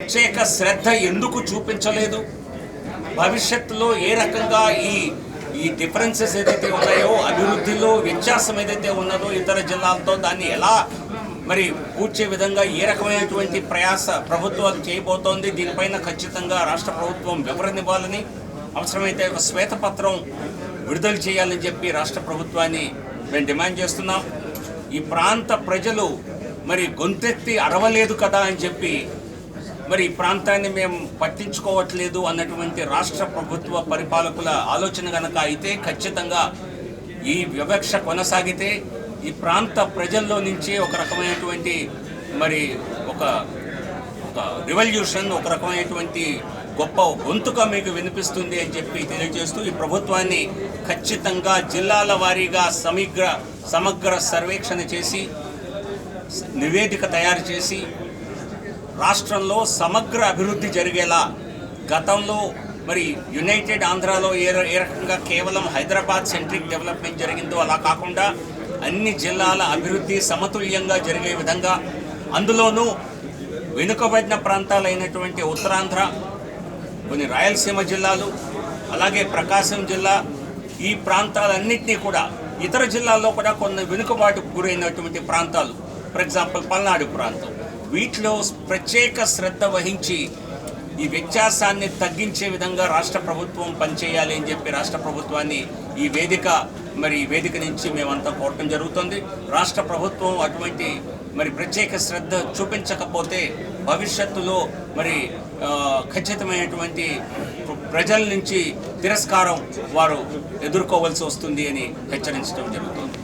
ప్రత్యేక శ్రద్ధ ఎందుకు చూపించలేదు? భవిష్యత్తులో ఏ రకంగా ఈ ఈ డిఫరెన్సెస్ ఏదైతే ఉన్నాయో అభివృద్ధిలో వ్యత్యాసం ఏదైతే ఉన్నదో ఇతర జిల్లాలతో దాన్ని ఎలా మరి పూడ్చే విధంగా ఏ రకమైనటువంటి ప్రయాస ప్రభుత్వం చేయబోతోంది దీనిపైన ఖచ్చితంగా రాష్ట్ర ప్రభుత్వం వివరణివ్వాలని అవసరమైతే ఒక శ్వేతపత్రం విడుదల చేయాలని చెప్పి రాష్ట్ర ప్రభుత్వాన్ని మేము డిమాండ్ చేస్తున్నాం. ఈ ప్రాంత ప్రజలు మరి గొంతెత్తి అరవలేదు కదా అని చెప్పి మరి ఈ ప్రాంతాన్ని మేము పట్టించుకోవట్లేదు అన్నటువంటి రాష్ట్ర ప్రభుత్వ పరిపాలకుల ఆలోచన గనక అయితే ఖచ్చితంగా ఈ వివక్ష కొనసాగితే ఈ ప్రాంత ప్రజల్లో నుంచి ఒక రకమైనటువంటి మరి ఒక ఒక రివల్యూషన్ ఒక రకమైనటువంటి గొప్ప గొంతుక మీకు వినిపిస్తుంది అని చెప్పి తెలియజేస్తూ ఈ ప్రభుత్వాన్ని ఖచ్చితంగా జిల్లాల వారీగా సమగ్ర సమగ్ర సర్వేక్షణ చేసి నివేదిక తయారు చేసి రాష్ట్రంలో సమగ్ర అభివృద్ధి జరిగేలా గతంలో మరి యునైటెడ్ ఆంధ్రాలో ఏ ఏ రకంగా కేవలం హైదరాబాద్ సెంట్రిక్ డెవలప్మెంట్ జరిగిందో అలా కాకుండా అన్ని జిల్లాల అభివృద్ధి సమతుల్యంగా జరిగే విధంగా అందులోనూ వెనుకబడిన ప్రాంతాలైనటువంటి ఉత్తరాంధ్ర కొన్ని రాయలసీమ జిల్లాలు అలాగే ప్రకాశం జిల్లా ఈ ప్రాంతాలన్నింటినీ కూడా ఇతర జిల్లాల్లో కూడా కొన్ని వెనుకబాటుకు గురైనటువంటి ప్రాంతాలు. ఫర్ ఎగ్జాంపుల్ పల్నాడు ప్రాంతం. వీటిలో ప్రత్యేక శ్రద్ధ వహించి ఈ వ్యత్యాసాన్ని తగ్గించే విధంగా రాష్ట్ర ప్రభుత్వం పనిచేయాలి అని చెప్పి రాష్ట్ర ప్రభుత్వాన్ని ఈ వేదిక మరి ఈ వేదిక నుంచి మేమంతా కోరటం జరుగుతుంది. రాష్ట్ర ప్రభుత్వం అటువంటి మరి ప్రత్యేక శ్రద్ధ చూపించకపోతే భవిష్యత్తులో మరి ఖచ్చితమైనటువంటి ప్రజల నుంచి తిరస్కారం వారు ఎదుర్కోవాల్సి వస్తుంది అని హెచ్చరించడం జరుగుతుంది.